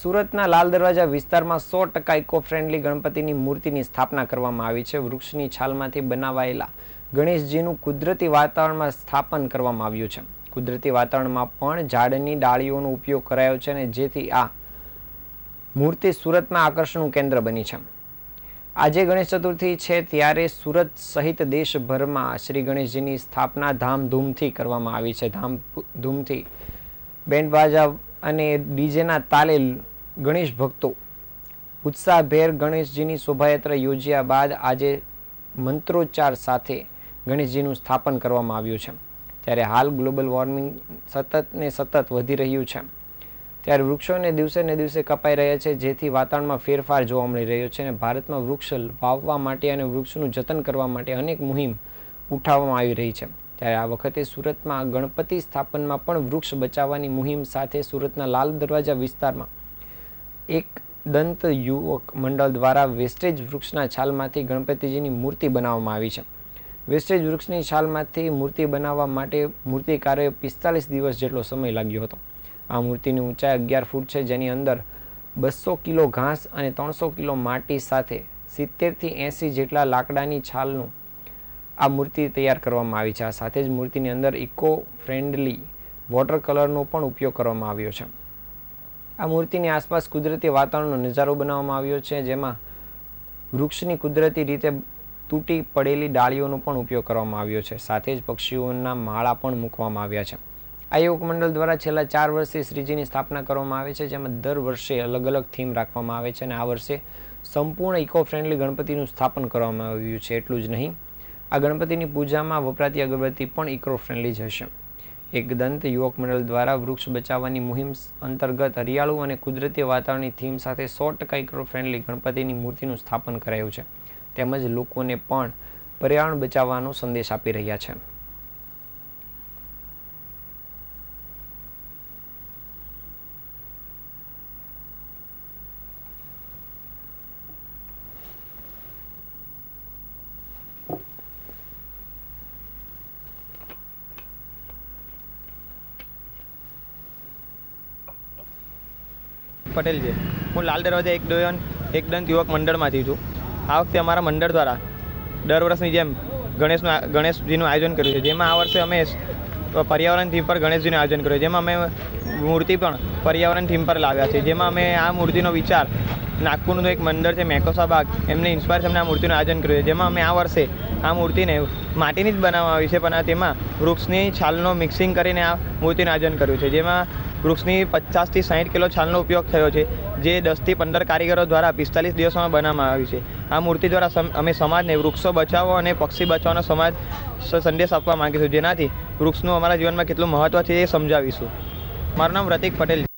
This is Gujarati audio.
સુરતના લાલ દરવાજા વિસ્તારમાં સો ટકા ઇકો ફ્રેન્ડલી ગણપતિની મૂર્તિની સ્થાપના કરવામાં આવી છે. વૃક્ષની છાલમાંથી બનાવાયેલા ગણેશજીનું કુદરતી વાતાવરણમાં સ્થાપન કરવામાં આવ્યું છે. કુદરતી વાતાવરણમાં પણ ઝાડની ડાળીઓનો ઉપયોગ કરાયો છે અને જેથી આ મૂર્તિ સુરતમાં આકર્ષણનું કેન્દ્ર બની છે. આજે ગણેશ ચતુર્થી છે ત્યારે સુરત સહિત દેશભરમાં શ્રી ગણેશજીની સ્થાપના ધામધૂમથી કરવામાં આવી છે. ધામ ધૂમથી બેન્ડ બાજા અને ડીજેના તાલે ગણેશ ભક્તો, ઉત્સાહભેર ગણેશજીની શોભાયાત્રા યોજ્યા બાદ આજે મંત્રોચ્ચાર સાથે ગણેશજીનું સ્થાપન કરવામાં આવ્યું છે. ત્યારે હાલ ગ્લોબલ વોર્મિંગ સતત ને સતત વધી રહ્યું છે. ત્યારે વૃક્ષોને દિવસે ને દિવસે કપાઈ રહ્યા છે, જેથી વાતાવરણમાં ફેરફાર જોવા મળી રહ્યો છે અને ભારતમાં વૃક્ષ વાવવા માટે અને વૃક્ષનું જતન કરવા માટે અનેક મુહિમ ઉઠાવવામાં આવી રહી છે. ત્યારે આ વખતે સુરતમાં ગણપતિ સ્થાપનમાં પણ વૃક્ષ બચાવવાની મુહિમ સાથે સુરતના લાલ દરવાજા વિસ્તારમાં એક દંત યુવક મંડળ દ્વારા વેસ્ટેજ વૃક્ષના છાલમાંથી ગણપતિજીની મૂર્તિ બનાવવામાં આવી છે. વેસ્ટેજ વૃક્ષની છાલમાંથી મૂર્તિ બનાવવા માટે મૂર્તિકારોએ પિસ્તાલીસ દિવસ જેટલો સમય લાગ્યો હતો. આ મૂર્તિની ઊંચાઈ અગિયાર ફૂટ છે, જેની અંદર બસો કિલો ઘાસ અને ત્રણસો કિલો માટી સાથે સિત્તેરથી એંસી જેટલા લાકડાની છાલનું આ મૂર્તિ તૈયાર કરવામાં આવી છે. આ સાથે જ મૂર્તિની અંદર ઇકો ફ્રેન્ડલી વોટર કલરનો પણ ઉપયોગ કરવામાં આવ્યો છે. આ મૂર્તિની આસપાસ કુદરતી વાતાવરણનો નજારો બનાવવામાં આવ્યો છે, જેમાં વૃક્ષની કુદરતી રીતે તૂટી પડેલી ડાળીઓનો પણ ઉપયોગ કરવામાં આવ્યો છે. સાથે જ પક્ષીઓના માળા પણ મૂકવામાં આવ્યા છે. આ યોગ મંડળ દ્વારા છેલ્લા ચાર વર્ષથી શ્રીજીની સ્થાપના કરવામાં આવે છે, જેમાં દર વર્ષે અલગ અલગ થીમ રાખવામાં આવે છે અને આ વર્ષે સંપૂર્ણ ઇકો ફ્રેન્ડલી ગણપતિનું સ્થાપન કરવામાં આવ્યું છે. એટલું જ નહીં, આ ગણપતિની પૂજામાં વપરાતી અગરબત્તી પણ ઇકો ફ્રેન્ડલી જ હશે. એક દંત યુવક મંડળ દ્વારા વૃક્ષ બચાવવાની મુહિમ અંતર્ગત હરિયાળું અને કુદરતી વાતાવરણની થીમ સાથે સો ટકા ઇકો ફ્રેન્ડલી ગણપતિની મૂર્તિનું સ્થાપન કરાયું છે. તેમજ લોકોને પણ પર્યાવરણ બચાવવાનો સંદેશ આપી રહ્યા છે. પટેલ છે. હું લાલ દરવાજા એક દોયન એક દંત યુવક મંડળમાંથી છું. આ વખતે અમારા મંડળ દ્વારા દર વર્ષની જેમ ગણેશનું ગણેશજીનું આયોજન કર્યું છે. જેમાં આ વર્ષે અમે પર્યાવરણ થીમ પર ગણેશજીનું આયોજન કર્યું જેમાં અમે મૂર્તિ પણ પર્યાવરણ થીમ પર લાવ્યા છે. જેમાં અમે આ મૂર્તિનો વિચાર નાગપુરનું એક મંડળ છે મેકોસા બાગ એમને ઇન્સ્પાયર અમને આ મૂર્તિનું આયોજન કર્યું છે. જેમાં અમે આ વર્ષે આ મૂર્તિને માટીની જ બનાવવામાં આવી છે, પણ તેમાં વૃક્ષની છાલનો મિક્સિંગ કરીને આ મૂર્તિનું આયોજન કર્યું છે. જેમાં વૃક્ષની પચાસથી સાઠ કિલો છાલનો ઉપયોગ થયો છે, જે દસથી પંદર કારીગરો દ્વારા પિસ્તાલીસ દિવસોમાં બનાવવામાં આવી છે. આ મૂર્તિ દ્વારા અમે સમાજને વૃક્ષો બચાવો અને પક્ષી બચાવવાનો સમાજ સંદેશ આપવા માંગીશું. જેનાથી વૃક્ષનું અમારા જીવનમાં કેટલું મહત્ત્વ છે એ સમજાવીશું. મારું નામ પ્રતિક પટેલ